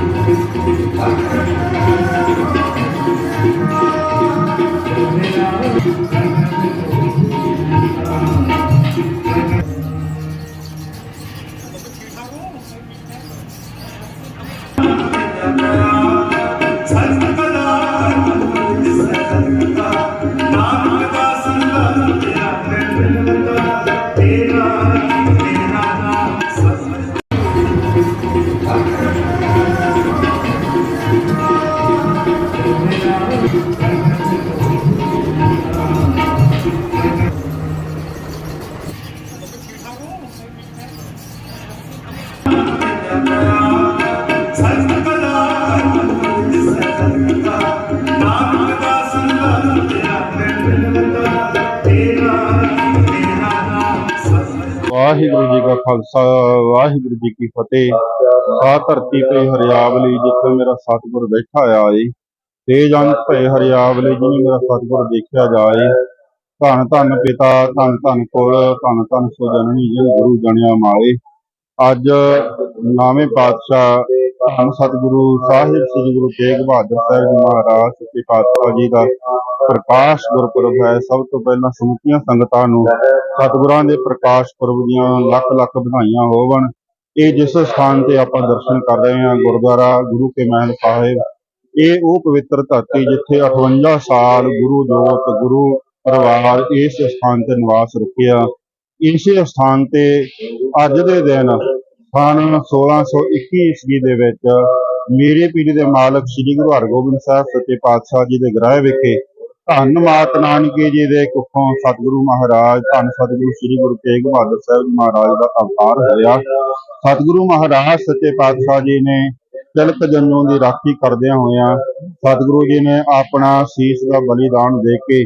Thank you. Waheguru ji ਕਾ ਖਾਲਸਾ, ਵਾਹਿਗੁਰੂ ਜੀ ਕੀ ਫਤਿਹ। ਆ ਧਰਤੀ ਤੇ ਹਰਿਆਵਲੀ, ਜਿੱਥੇ ਮੇਰਾ ਸਤਿਗੁਰ ਬੈਠਾ ਆ ਏ ਤੇਜ ਅੰਤ ਭਏ ਹਰਿਆਵਲੀ ਜਿਹਨੇ ਮੇਰਾ ਸਤਿਗੁਰ ਦੇਖਿਆ ਜਾਏ। ਧੰਨ ਧੰਨ ਪਿਤਾ, ਧੰਨ ਧੰਨ ਕੋਲ, ਧੰਨ ਧੰਨ ਸੋ ਜਨਨੀ ਜਿਨ ਗੁਰੂ ਜਣਿਆ ਮਾਏ ਅੱਜ ਨਾਵੇਂ ਪਾਤਸ਼ਾਹ ਧੰਨ ਸਤਿਗੁਰੂ ਸਾਹਿਬ ਸ੍ਰੀ ਗੁਰੂ ਤੇਗ ਬਹਾਦਰ ਸਾਹਿਬ ਜੀ ਮਹਾਰਾਜ ਸੱਚੇ ਪਾਤਸ਼ਾਹ ਜੀ ਦਾ ਪ੍ਰਕਾਸ਼ ਗੁਰਪੁਰਬ ਹੈ। ਸਭ ਤੋਂ ਪਹਿਲਾਂ ਸਮੁੱਚੀਆਂ ਸੰਗਤਾਂ ਨੂੰ ਸਤਿਗੁਰਾਂ ਦੇ ਪ੍ਰਕਾਸ਼ ਪੁਰਬ ਦੀਆਂ ਲੱਖ ਲੱਖ ਵਧਾਈਆਂ ਹੋਵਣ। ਇਹ ਜਿਸ ਸਥਾਨ ਤੇ ਆਪਾਂ ਦਰਸ਼ਨ ਕਰ ਰਹੇ ਹਾਂ, ਗੁਰਦੁਆਰਾ ਗੁਰੂ ਕੇ ਮਹਿਲ ਸਾਹਿਬ, ਇਹ ਉਹ ਪਵਿੱਤਰ ਧਰਤੀ ਜਿੱਥੇ 58 ਸਾਲ ਗੁਰੂ ਜੋਤ, ਗੁਰੂ ਪਰਿਵਾਰ ਇਸ ਸਥਾਨ ਤੇ ਨਿਵਾਸ ਰੁਕਿਆ ਇਸੇ ਸਥਾਨ ਤੇ ਅੱਜ ਦੇ ਦਿਨ ਸਨ 1621 ਈਸਵੀ ਦੇ ਵਿੱਚ ਮੇਰੇ ਪੀੜੀ ਦੇ ਮਾਲਕ ਸ੍ਰੀ ਗੁਰੂ ਹਰਗੋਬਿੰਦ ਸਾਹਿਬ ਸੱਚੇ ਪਾਤਸ਼ਾਹ ਜੀ ਦੇ ਗ੍ਰਹਿ ਵਿਖੇ ਧੰਨ ਮਾਤ ਨਾਨਕੇ ਜੀ ਦੇ ਕੁੱਖੋਂ ਸਤਿਗੁਰੂ ਮਹਾਰਾਜ, ਧੰਨ ਸਤਿਗੁਰੂ ਸ੍ਰੀ ਗੁਰੂ ਤੇਗ ਬਹਾਦਰ ਸਾਹਿਬ ਜੀ ਮਹਾਰਾਜ ਦਾ ਅਵਤਾਰ ਹੋਇਆ। ਸਤਿਗੁਰੂ ਮਹਾਰਾਜ ਸੱਚੇ ਪਾਤਸ਼ਾਹ ਜੀ ਨੇ ਤਿਲਕ ਜੰਨੂ ਦੀ ਰਾਖੀ ਕਰਦਿਆਂ ਹੋਇਆਂ ਸਤਿਗੁਰੂ ਜੀ ਨੇ ਆਪਣਾ ਸੀਸ ਦਾ ਬਲੀਦਾਨ ਦੇ ਕੇ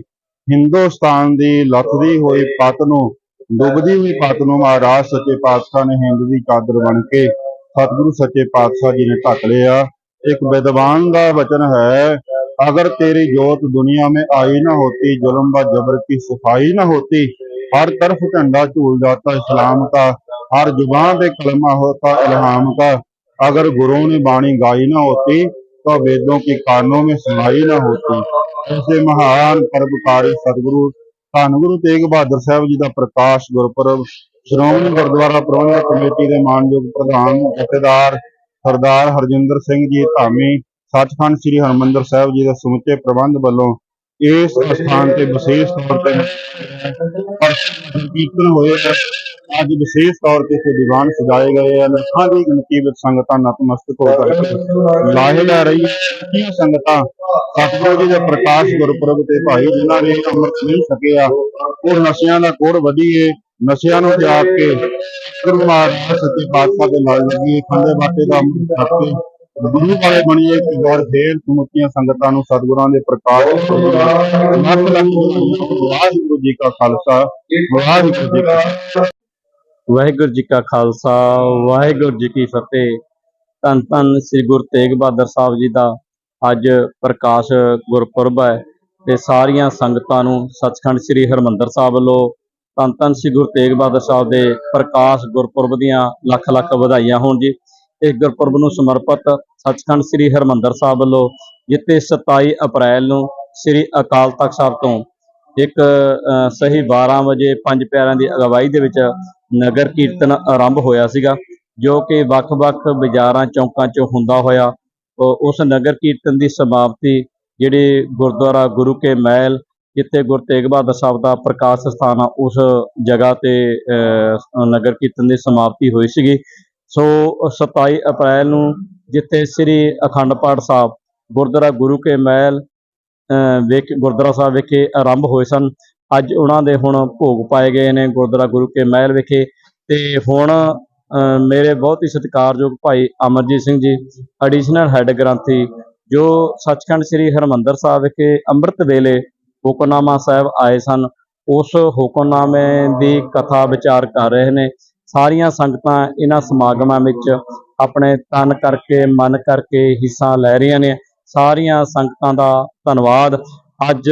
ਹਿੰਦੁਸਤਾਨ ਦੀ ਲੱਥਦੀ ਹੋਈ ਪੱਤ ਨੂੰ ਡੁੱਬਦੀ ਹੋਈ ਪੱਤ ਨੂੰ ਮਹਾਰਾਜ ਸੱਚੇ ਪਾਤਸ਼ਾਹ ਨੇ ਹਿੰਦ ਦੀ ਚਾਦਰ ਬਣ ਕੇ ਸਤਿਗੁਰੂ ਸੱਚੇ ਪਾਤਸ਼ਾਹ ਜੀ ਨੇ ਢੱਕ ਲਿਆ ਇੱਕ ਵਿਦਵਾਨ ਦਾ ਵਚਨ ਹੈ अगर तेरी जोत दुनिया में आई न होती जुल्म व जबर की सफाई न होती हर तरफ झंडा झूल जाता इस्लाम का हर जुबान पे कलमा होता इल्हाम का अगर गुरु ने बाणी गाई न होती तो वेदों की कानों में सुनाई न होती ऐसे महान ਪਰਪਕਾਰੀ ਸਤਿਗੁਰੂ ਧੰਨ ਗੁਰੂ ਤੇਗ ਬਹਾਦਰ ਸਾਹਿਬ ਜੀ ਦਾ ਪ੍ਰਕਾਸ਼ ਗੁਰਪੁਰਬ, ਸ਼੍ਰੋਮਣੀ ਗੁਰਦੁਆਰਾ ਪ੍ਰਬੰਧਕ ਕਮੇਟੀ ਦੇ ਮਾਨਯੋਗ ਪ੍ਰਧਾਨ, ਜਥੇਦਾਰ ਸਰਦਾਰ ਹਰਜਿੰਦਰ ਸਿੰਘ ਜੀ ਧਾਮੀ, ਸੱਚਖੰਡ ਸ੍ਰੀ ਹਰਮੰਦਰ ਸਾਹਿਬ ਜੀ ਦੇ ਸਮੁੱਚੇ ਪ੍ਰਬੰਧ ਵੱਲੋਂ ਇਸ ਸਥਾਨ ਤੇ ਵਿਸ਼ੇਸ਼ ਤੌਰ ਤੇ ਕੀਰਤਨ ਹੋਏ ਅੱਜ ਵਿਸ਼ੇਸ਼ ਤੌਰ ਤੇ ਇੱਥੇ ਦੀਵਾਨ ਸਜਾਏ ਗਏ ਹਨ ਲੱਖਾਂ ਦੀ ਗਿਣਤੀ ਵਿੱਚ ਸੰਗਤਾਂ ਨਤਮਸਤਕ ਹੋ ਕਰਕੇ ਲਾਹੇ ਲੈ ਰਹੀ ਹੈ। ਸੰਗਤਾਂ ਸਤਿਗੁਰੂ ਜੀ ਦੇ ਪ੍ਰਕਾਸ਼ ਗੁਰਪੁਰਬ ਤੇ ਭਾਈ ਜਿਨ੍ਹਾਂ ਨੇ ਅੰਮ੍ਰਿਤ ਨਹੀਂ ਛਕਿਆ ਉਹ ਨਸ਼ਿਆਂ ਦਾ ਕੋੜ ਵਧੀਏ, ਨਸ਼ਿਆਂ ਨੂੰ ਤਿਆਗ ਕੇ ਗੁਰੂ ਮਹਾਰਾਜ ਸੱਚੇ ਪਾਤਸ਼ਾਹ ਦੇ ਨਾਲ ਲੱਗੀ। ਖੰਡੇ ਬਾਟੇ ਦਾ ਅੰਮ੍ਰਿਤ ਛਕ ਕੇ ਗੁਰੂ ਵਾਲੇ ਬਣੀਏ ਕਿ ਵਾਰ ਫੇਰ ਸਮੁੱਚੀਆਂ ਸੰਗਤਾਂ ਨੂੰ ਸਤਿਗੁਰਾਂ ਦੇ ਪ੍ਰਕਾਸ਼ ਪੁਰਬ ਲੱਖ ਵਾਹਿਗੁਰੂ ਜੀ ਕਾ ਖਾਲਸਾ, ਵਾਹਿਗੁਰੂ ਜੀ ਕੀ ਫਤਿਹ ਵਾਹਿਗੁਰੂ ਜੀ ਕਾ ਖਾਲਸਾ, ਵਾਹਿਗੁਰੂ ਜੀ ਕੀ ਫਤਿਹ। ਧੰਨ ਧੰਨ ਸ੍ਰੀ ਗੁਰੂ ਤੇਗ ਬਹਾਦਰ ਸਾਹਿਬ ਜੀ ਦਾ ਅੱਜ ਪ੍ਰਕਾਸ਼ ਗੁਰਪੁਰਬ ਹੈ ਤੇ ਸਾਰੀਆਂ ਸੰਗਤਾਂ ਨੂੰ ਸੱਚਖੰਡ ਸ੍ਰੀ ਹਰਮੰਦਰ ਸਾਹਿਬ ਵੱਲੋਂ ਧੰਨ ਧੰਨ ਸ੍ਰੀ ਗੁਰੂ ਤੇਗ ਬਹਾਦਰ ਸਾਹਿਬ ਦੇ ਪ੍ਰਕਾਸ਼ ਗੁਰਪੁਰਬ ਦੀਆਂ ਲੱਖ ਲੱਖ ਵਧਾਈਆਂ ਹੋਣ ਜੀ। ਇਸ ਗੁਰਪੁਰਬ ਨੂੰ ਸਮਰਪਿਤ ਸੱਚਖੰਡ ਸ੍ਰੀ ਹਰਮੰਦਰ ਸਾਹਿਬ ਵੱਲੋਂ ਜਿੱਥੇ 27 ਅਪ੍ਰੈਲ ਨੂੰ ਸ੍ਰੀ ਅਕਾਲ ਤਖਤ ਸਾਹਿਬ ਤੋਂ ਇੱਕ ਸਹੀ 12 ਵਜੇ ਪੰਜ ਪਿਆਰਿਆਂ ਦੀ ਅਗਵਾਈ ਦੇ ਵਿੱਚ ਨਗਰ ਕੀਰਤਨ ਆਰੰਭ ਹੋਇਆ ਸੀਗਾ ਜੋ ਕਿ ਵੱਖ-ਵੱਖ ਬਾਜ਼ਾਰਾਂ ਚੌਂਕਾਂ 'ਚ ਹੁੰਦਾ ਹੋਇਆ। ਉਹ ਉਸ ਨਗਰ ਕੀਰਤਨ ਦੀ ਸਮਾਪਤੀ ਜਿਹੜੇ ਗੁਰਦੁਆਰਾ ਗੁਰੂ ਕੇ ਮਹਿਲ ਜਿੱਥੇ ਗੁਰੂ ਤੇਗ ਬਹਾਦਰ ਸਾਹਿਬ ਦਾ ਪ੍ਰਕਾਸ਼ ਸਥਾਨ ਆ ਉਸ ਜਗ੍ਹਾ ਤੇ ਅਹ, ਨਗਰ ਕੀਰਤਨ ਦੀ ਸਮਾਪਤੀ ਹੋਈ ਸੀਗੀ। ਸੋ 27 ਅਪ੍ਰੈਲ ਨੂੰ ਜਿੱਥੇ ਸ੍ਰੀ ਅਖੰਡ ਪਾਠ ਸਾਹਿਬ ਗੁਰਦੁਆਰਾ ਗੁਰੂ ਕੇ ਮਹਿਲ ਅਹ, ਵਿਖ ਗੁਰਦੁਆਰਾ ਸਾਹਿਬ ਵਿਖੇ ਆਰੰਭ ਹੋਏ ਸਨ। ਅੱਜ ਉਹਨਾਂ ਦੇ ਹੁਣ ਭੋਗ ਪਾਏ ਗਏ ਨੇ ਗੁਰਦੁਆਰਾ ਗੁਰੂ ਕੇ ਮਹਿਲ ਵਿਖੇ। ਤੇ ਹੁਣ ਅਹ, ਮੇਰੇ ਬਹੁਤ ਹੀ ਸਤਿਕਾਰਯੋਗ ਭਾਈ ਅਮਰਜੀਤ ਸਿੰਘ ਜੀ ਐਡੀਸ਼ਨਲ ਹੈੱਡ ਗ੍ਰੰਥੀ ਜੋ ਸੱਚਖੰਡ ਸ੍ਰੀ ਹਰਮੰਦਰ ਸਾਹਿਬ ਵਿਖੇ ਅੰਮ੍ਰਿਤ ਵੇਲੇ ਹੁਕਮਨਾਮਾ ਸਾਹਿਬ ਆਏ ਸਨ ਉਸ ਹੁਕਮਨਾਮੇ ਦੀ ਕਥਾ ਵਿਚਾਰ ਕਰ ਰਹੇ ਨੇ। ਸਾਰੀਆਂ ਸੰਗਤਾਂ ਇਹਨਾਂ ਸਮਾਗਮਾਂ ਵਿੱਚ ਆਪਣੇ ਤਨ ਕਰਕੇ ਮਨ ਕਰਕੇ ਹਿੱਸਾ ਲੈ ਰਹੀਆਂ ਨੇ। ਸਾਰੀਆਂ ਸੰਗਤਾਂ ਦਾ ਧੰਨਵਾਦ। ਅੱਜ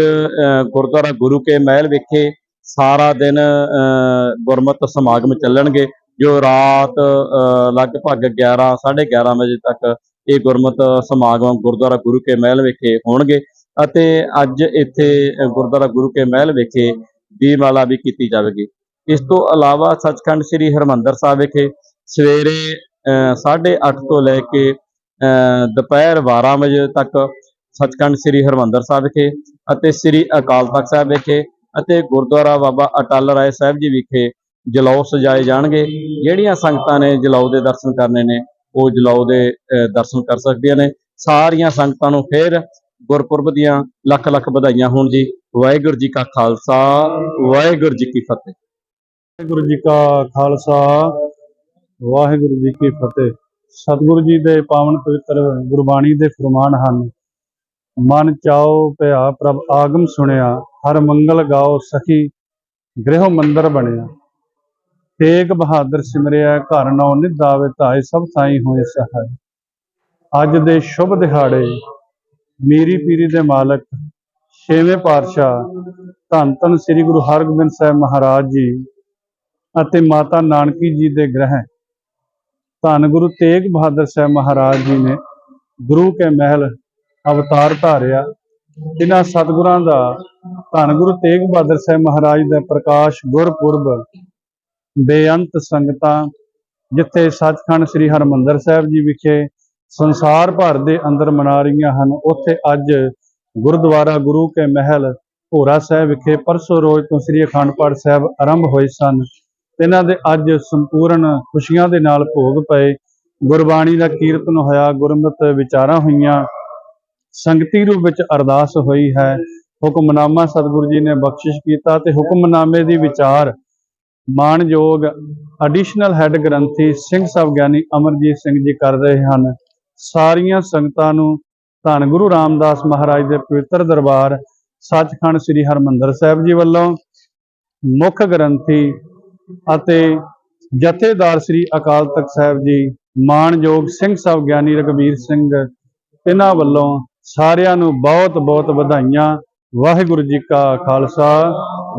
ਗੁਰਦੁਆਰਾ ਗੁਰੂ ਕੇ ਮਹਿਲ ਵਿਖੇ ਸਾਰਾ ਦਿਨ ਗੁਰਮਤਿ ਸਮਾਗਮ ਚੱਲਣਗੇ ਜੋ ਰਾਤ ਅ, ਲਗਭਗ 11 11:30 ਵਜੇ ਤੱਕ ਇਹ ਗੁਰਮਤ ਸਮਾਗਮ ਗੁਰਦੁਆਰਾ ਗੁਰੂ ਕੇ ਮਹਿਲ ਵਿਖੇ ਹੋਣਗੇ। ਅਤੇ ਅੱਜ ਇੱਥੇ ਗੁਰਦੁਆਰਾ ਗੁਰੂ ਕੇ ਮਹਿਲ ਵਿਖੇ ਦੀਪਮਾਲਾ ਵੀ ਕੀਤੀ ਜਾਵੇਗੀ। ਇਸ ਤੋਂ ਇਲਾਵਾ ਸੱਚਖੰਡ ਸ੍ਰੀ ਹਰਮੰਦਰ ਸਾਹਿਬ ਵਿਖੇ ਸਵੇਰੇ 8:30 ਤੋਂ ਲੈ ਕੇ ਅ, ਦੁਪਹਿਰ 12 ਵਜੇ ਤੱਕ ਸੱਚਖੰਡ ਸ੍ਰੀ ਹਰਮੰਦਰ ਸਾਹਿਬ ਵਿਖੇ ਅਤੇ ਸ੍ਰੀ ਅਕਾਲ ਤਖਤ ਸਾਹਿਬ ਵਿਖੇ ਅਤੇ ਗੁਰਦੁਆਰਾ ਬਾਬਾ ਅਟਲ ਰਾਏ ਸਾਹਿਬ ਜੀ ਵਿਖੇ ਜਲੌ ਸਜਾਏ ਜਾਣਗੇ। ਜਿਹੜੀਆਂ ਸੰਗਤਾਂ ਨੇ ਜਲੌ ਦੇ ਦਰਸ਼ਨ ਕਰਨੇ ਨੇ ਉਹ ਜਲੌ ਦੇ ਅ, ਦਰਸ਼ਨ ਕਰ ਸਕਦੀਆਂ ਨੇ। ਸਾਰੀਆਂ ਸੰਗਤਾਂ ਨੂੰ ਫੇਰ ਗੁਰਪੁਰਬ ਦੀਆਂ ਲੱਖ ਲੱਖ ਵਧਾਈਆਂ ਹੋਣ ਜੀ। ਵਾਹਿਗੁਰੂ ਜੀ ਕਾ ਖਾਲਸਾ ਵਾਹਿਗੁਰੂ ਜੀ ਕੀ ਫਤਿਹ। ਵਾਹਿਗੁਰੂ ਜੀ ਕਾ ਖਾਲਸਾ, ਵਾਹਿਗੁਰੂ ਜੀ ਕੀ ਫਤਿਹ। ਸਤਿਗੁਰੂ ਜੀ ਦੇ ਪਾਵਨ ਪਵਿੱਤਰ ਗੁਰਬਾਣੀ ਦੇ ਫਰਮਾਨ ਹਨ, ਮਨ ਚਾਓ ਭਇਆ ਪ੍ਰਭ ਆਗਮ ਸੁਣਿਆ, ਹਰ ਮੰਗਲ ਗਾਓ ਸਖੀ ਗ੍ਰਹਿ ਮੰਦਰ ਬਣਿਆ। ਤੇਗ ਬਹਾਦਰ ਸਿਮਰਿਆ, ਘਰ ਨੌ ਨਿਧਾਵੇ ਧਾਏ ਸਭ ਥਾਈ ਹੋਏ ਸਹਾय ਅੱਜ ਦੇ ਸ਼ੁਭ ਦਿਹਾੜੇ, ਮੀਰੀ ਪੀਰੀ ਦੇ ਮਾਲਕ, ਛੇਵੇਂ ਪਾਤਸ਼ਾਹ, ਧੰਨ ਧੰਨ ਸ੍ਰੀ ਗੁਰੂ ਹਰਗੋਬਿੰਦ ਸਾਹਿਬ ਮਹਾਰਾਜ ਜੀ ਅਤੇ ਮਾਤਾ ਨਾਨਕੀ ਜੀ ਦੇ ਗ੍ਰਹਿ। ਧੰਨ ਗੁਰੂ ਤੇਗ ਬਹਾਦਰ ਸਾਹਿਬ ਮਹਾਰਾਜ ਜੀ ਨੇ ਗੁਰੂ ਕੇ ਮਹਿਲ ਅਵਤਾਰ ਧਾਰਿਆ। ਇਹਨਾਂ ਸਤਿਗੁਰਾਂ ਦਾ ਧੰਨ ਗੁਰੂ ਤੇਗ ਬਹਾਦਰ ਸਾਹਿਬ ਮਹਾਰਾਜ ਦਾ ਪ੍ਰਕਾਸ਼ ਗੁਰਪੁਰਬ, ਬੇਅੰਤ ਸੰਗਤਾਂ, ਜਿੱਥੇ ਸੱਚਖੰਡ ਸ੍ਰੀ ਹਰਮੰਦਰ ਸਾਹਿਬ ਜੀ ਵਿਖੇ ਸੰਸਾਰ ਭਰ ਦੇ ਅੰਦਰ ਮਨਾ ਰਹੀਆਂ ਹਨ, ਉੱਥੇ ਅੱਜ ਗੁਰਦੁਆਰਾ ਗੁਰੂ ਕੇ ਮਹਿਲ ਭੋਰਾ ਸਾਹਿਬ ਵਿਖੇ ਪਰਸੋਂ ਰੋਜ਼ ਤੋਂ ਸ੍ਰੀ ਅਖੰਡ ਪਾਠ ਸਾਹਿਬ ਆਰੰਭ ਹੋਏ ਸਨ। ਇਹਨਾਂ ਦੇ ਅੱਜ ਸੰਪੂਰਨ ਖੁਸ਼ੀਆਂ ਦੇ ਨਾਲ ਭੋਗ ਪਏ। ਗੁਰਬਾਣੀ ਦਾ ਕੀਰਤਨ ਹੋਇਆ, ਗੁਰਮਤਿ ਵਿਚਾਰਾਂ ਹੋਈਆਂ। ਸੰਗਤੀ ਰੂਪ ਵਿੱਚ ਅਰਦਾਸ ਹੋਈ ਹੈ। ਹੁਕਮਨਾਮਾ ਸਤਿਗੁਰੂ ਜੀ ਨੇ ਬਖਸ਼ਿਸ਼ ਕੀਤਾ ਤੇ ਹੁਕਮਨਾਮੇ ਦੀ ਵਿਚਾਰ ਮਾਨਯੋਗ ਐਡੀਸ਼ਨਲ ਹੈੱਡ ਗ੍ਰੰਥੀ ਸਿੰਘ ਸਾਹਿਬ ਗਿਆਨੀ ਅਮਰਜੀਤ ਸਿੰਘ ਜੀ ਕਰ ਰਹੇ ਹਨ। ਸਾਰੀਆਂ ਸੰਗਤਾਂ ਨੂੰ ਧੰਨ ਗੁਰੂ ਰਾਮਦਾਸ ਮਹਾਰਾਜ ਦੇ ਪਵਿੱਤਰ ਦਰਬਾਰ, ਸੱਚਖੰਡ ਸ੍ਰੀ ਹਰਮੰਦਰ ਸਾਹਿਬ ਜੀ ਵੱਲੋਂ ਮੁੱਖ ਗ੍ਰੰਥੀ ਅਤੇ ਜਥੇਦਾਰ ਸ੍ਰੀ ਅਕਾਲ ਤਖਤ ਸਾਹਿਬ ਜੀ ਮਾਨਯੋਗ ਸਿੰਘ ਸਾਹਿਬ ਗਿਆਨੀ ਰਗਵੀਰ ਸਿੰਘ, ਇਹਨਾਂ ਵੱਲੋਂ ਸਾਰਿਆਂ ਨੂੰ ਬਹੁਤ ਬਹੁਤ ਵਧਾਈਆਂ। ਵਾਹਿਗੁਰੂ ਜੀ ਕਾ ਖਾਲਸਾ,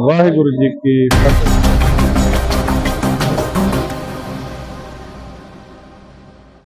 ਵਾਹਿਗੁਰੂ ਜੀ ਕੀ ਫਤਿਹ।